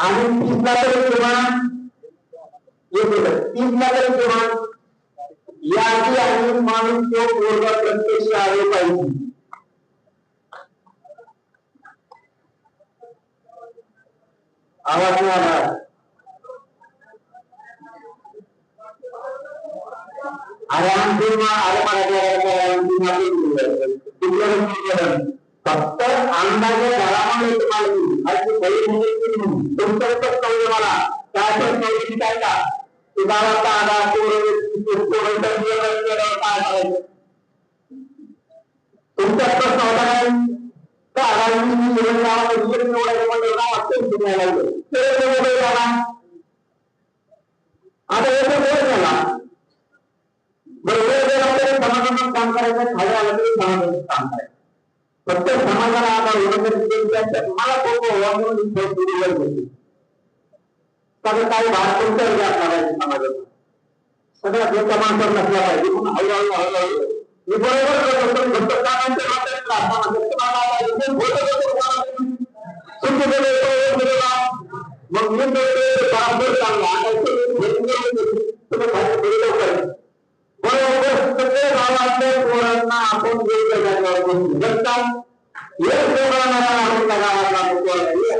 आणि तीसला तरी किमान एक मिनिट तीसला तरी किमान यादी आणि माणूस तो पूर्ण प्रत्यक्ष आले पाहिजे आवाज नाही आला अरे अंतिम अरे मराठी तुमचा प्रश्न होता काय का आगामी निवडून गावाला विजय निवडा निवडणुका वाटतं तुम्ही लागलं ते मोबाईल झाला आता एक वेळ झाला बरं वेळ जर आपल्याला समाजात काम करायचं खाली आलं तरी समाजाचं काम करायचं फक्त समाजाला आता विरोधक तुम्हाला खूप ओळख म्हणून सुरुवात होती कारण काही भाग तुमचा विचार करायचा समाजाचा सगळ्या प्रमाणपत्र नसला पाहिजे म्हणून हळूहळू हळूहळू मी बरोबर कामांच्या मग मी चांगला तुम्ही बरोबर. सगळे गावातल्या पोरांना आपण वेगवेगळ्या जागेवर बसू शकतात एक पोरांना आपल्या गावातला पोरांना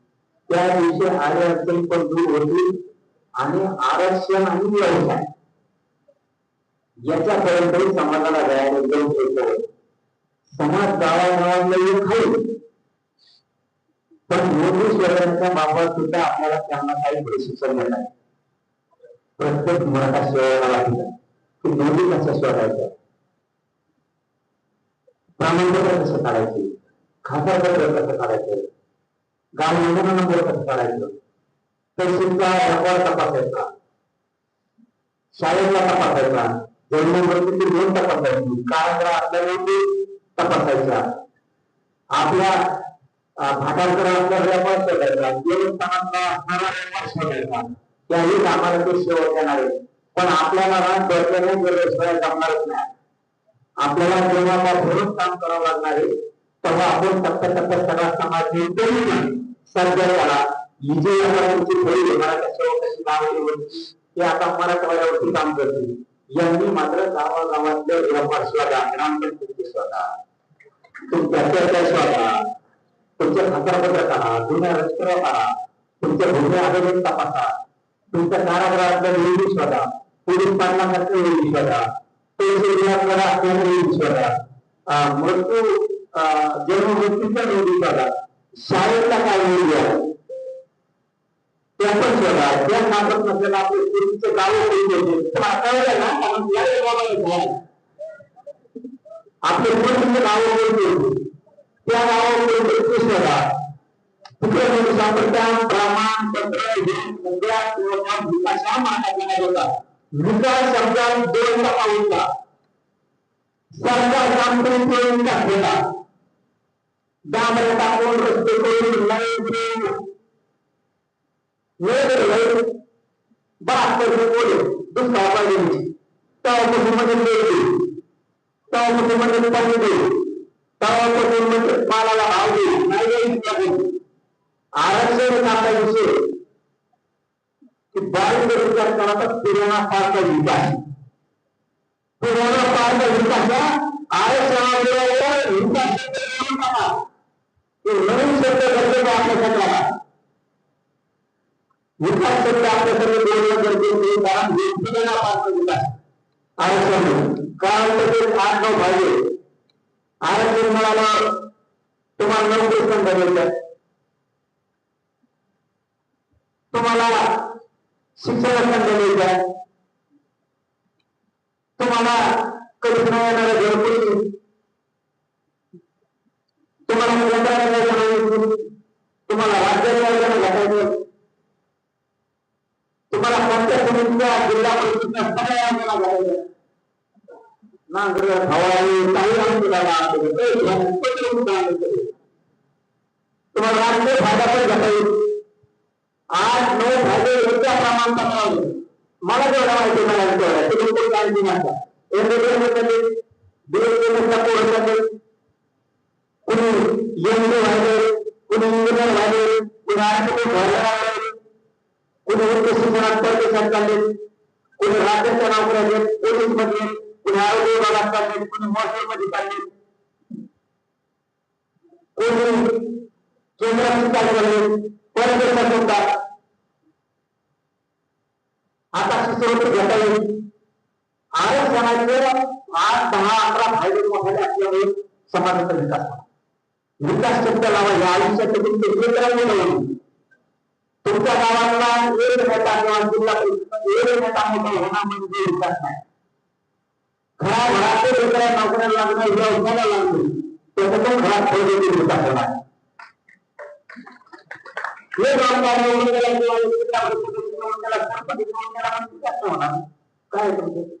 त्या दिवशी आर्य अडचणी पण दूर होतील. आणि आरक्षण आणि व्यवसाय. याच्यापर्यंत समाजाला जायला जाऊ समाज गावागावांना एक खाईल पण मोदी शहरांच्या बाबत सुद्धा आपल्याला त्यांना काही प्रशिक्षण देणार प्रत्येक मराठा शहराला लागलं. की मोदी कसं शोधायचं? प्रमाणपत्र कसं काढायचे? खातापत्र कसं काढायचं? गाव नमुना नंबर कसं काढायचं. तहसीलचा रेकॉर्ड तपासायचा. शाळेचा तपासायचा. दोन मृत्यूची नोंद तपासायची. कारागृह आपल्याला तपासायचा. आपल्या भाटांकडे आपला व्यापार शोधायचा. देवस्थानातला असणारा व्यापार शोधायचा. त्याही कामाला ते शेवट येणार आहे पण आपल्याला ना गरजेने गेल्याशिवाय जमणारच नाही. आपल्याला जेव्हा काम करावं लागणार आहे तेव्हा आपण टप्प्याटप्प्यात सगळा समाज घेऊन सध्या ही जी तुमची थोडी मराठा सेवा होती ते आता मराठवाड्यावरती काम करतील. यांनी मात्र गावागावातल्या व्यापार स्वतः ग्रामपंचायती स्वतः तुमच्या चर्चा स्वतः तुमच्या खातापत्र करा जुन्या रजिस्टर करा तुमच्या भूमी आवेदन तपासा तुमच्या कारागृहातल्या निधी शोधा पोलीस पाटलांकडे निधी शोधा पैसे विभागाकडे असलेल्या निधी शोधा. मृत्यू जन्म नोंदी बघा शाळेचा शाळेतला काय नोंदी आहे त्या पण त्या सापडत नसलेला आपले पूर्वीचे गाव कळलं ना कारण आपले पूर्वीचे गाव होते त्या गावाकडे शोधा कुठे सापडत्या प्रमाणपत्र हे किंवा विकासा होता विकास शब्दात दोन टप्पा होता सरकार करून टाकलेला దామరట ఉండొచ్చుకోరు లైబ్రరీ వేరే बात करने बोले दूसरा पानी ताव को समझ दे ताव को समझ पानी दे ताव को समझ माला ला भाव दे नहीं क्या है आरक्षण खाता है उसे कि बाल बेरोजगार करना तक कोरोना पार का विकास कोरोना पार का विकास आरक्षण आंदोलन विकास करना ते नवीन शब्द गरजेचा आपल्यासाठी आला विकास शब्द आपल्यासाठी बोलणं गरजेचे आहे कारण व्यक्तीला पार्ट विकास आरक्षण. कारण त्याचे आठ नऊ भागे. आरक्षण मिळालं तुम्हाला नऊ संधी बदलतात तुम्हाला शिक्षण संधी मिळतात तुम्हाला कल्पना येणाऱ्या घरकुल तुम्हाला केंद्राने तुम्हाला राज्य तुम्हाला पंचायत समितीच्या जिल्हा परिषदच्या सगळ्या घालायचं नांगर फवारणी काही आम्हाला तुम्हाला राष्ट्रीय फायदा पण घेता येईल. आठ नऊ फायदे एका प्रमाणात मला जेवढा माहिती मला तेवढा ते लोक काळजी नसतात एंटरटेनमेंट बिएसएनएसला पोरं ഒരു എണ്ണ വളരെ ഒരു ഇന്ധന വളരെ ഒരു ആരോഗ്യ വളരെ ഒരു ഉദ്ദേശം നടത്തേണ്ട സർക്കാരിൽ ഒരു രാജ്യ തനാപുരയിൽ പോലീസ് മതി ഒരു ആരോഗ്യ വളർത്താൻ ഒരു മോശം മതി തന്നെ ഒരു കേന്ദ്ര സർക്കാരുകളിൽ പലതരം സർക്കാർ आकाश स्वरूप घेता येईल आरक्षणाचे आठ दहा अकरा फ़ायदे मोठ्याने असल्यामुळे समाजाचा विकास झाला विकास शब्द लावा या आयुष्यात तुमचे क्षेत्र नाही. तुमच्या गावातला एक नेता किंवा जिल्हा एक नेता मोठा होणार म्हणजे विकास नाही. खरा घरात दुसऱ्या नोकऱ्या लागणं व्यवसायाला त्याचं पण घरात फायदे विकास होणार हे काय तुमचं?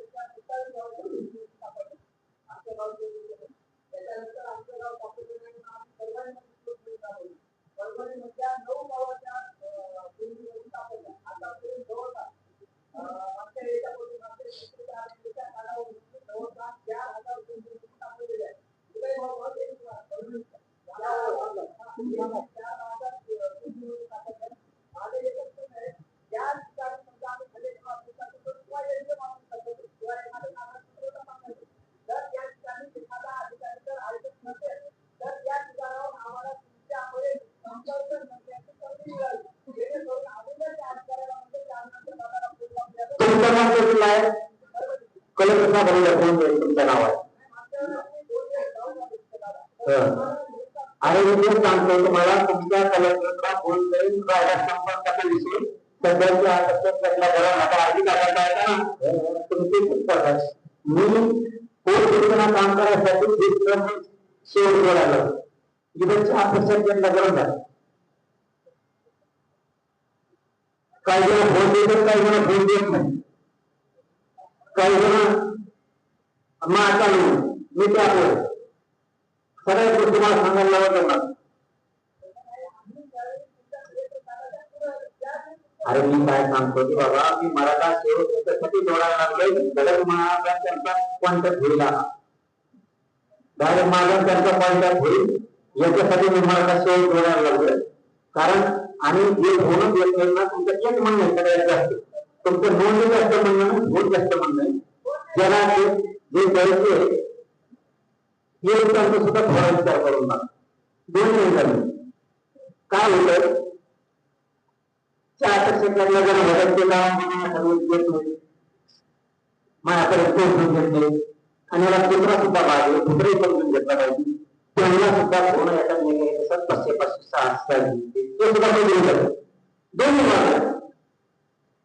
बनला आहे कलर कसा बनवला कोण तुमचं नाव आहे आणि मी सांगतो तुम्हाला तुमच्या कलेक्टरला फ़ोन करून संपर्काचा विषय सध्याच्या कलेक्टरला बरं आता आधी काढायला आहे ना तुमचे पुस्तक मी कोण सूचना काम करण्यासाठी सोड करायला इथं चार पर्सेंट त्यांना गरज काही जण फ़ोन देतात काही जण फ़ोन देत नाही काही जण आता मी ते सगळ्या गोष्टी तुम्हाला सांगायला लावत ना अरे मी काय सांगतो की बाबा मी मराठा सेवक त्याच्यासाठी जोडायला लागलोय. गडक महाराजा त्यांचा कॉन्टॅक्ट होईल डायरेक्ट माझा त्यांचा कॉन्टॅक्ट होईल याच्यासाठी मी मराठा सेवक जोडायला लागलोय. कारण आणि जे होणं येत नाही ना तुमचं एक म्हणणं सगळ्यात जास्त. तुमचं नोंद जास्त म्हणणं भूत जास्त म्हणणं ज्याला जे द्यायचे हे। त्यांचा सुद्धा थोडा विचार करून। ना दोन मिनिटांनी काय। होतं चार सेकंदला जर मदत केला नाही। माझ्याकडे पोहोचून घेतले आणि मला कुत्रा सुद्धा पाहिजे कुत्रे समजून घेतला पाहिजे त्यांना सुद्धा याच्यात निघाले तसंच पाचशे पाचशे सहा ते सुद्धा तो देऊ शकतो दोन्ही मार्ग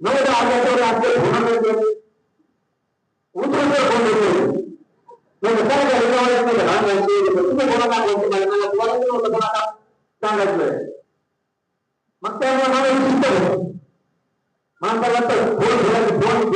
नऊ दहा हजार आपले होणार उतरून जर फोन देतो मग काय झालं लहान व्हायचे तुम्ही कोणाला बोलतो मला मला तुम्हाला सांगायचं मग त्यामुळे मला शांत बस